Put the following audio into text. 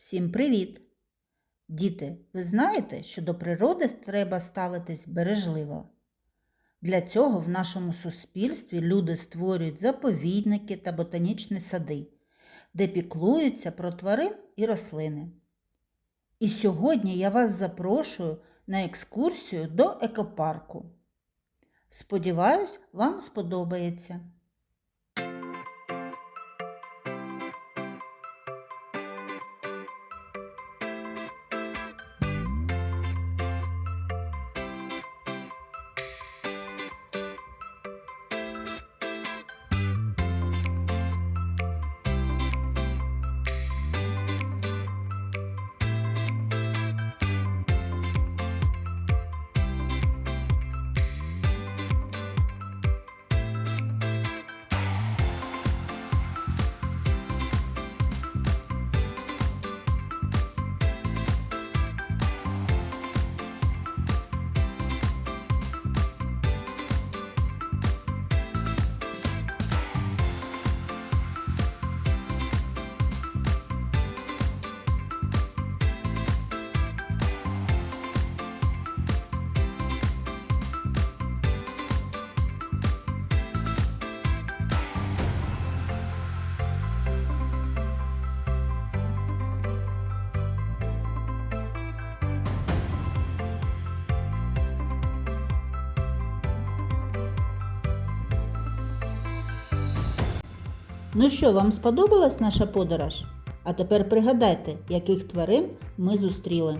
Всім привіт! Діти, ви знаєте, що до природи треба ставитись бережливо. Для цього в нашому суспільстві люди створюють заповідники та ботанічні сади, де піклуються про тварин і рослини. І сьогодні я вас запрошую на екскурсію до екопарку. Сподіваюсь, вам сподобається. Ну що, вам сподобалась наша подорож? А тепер пригадайте, яких тварин ми зустріли.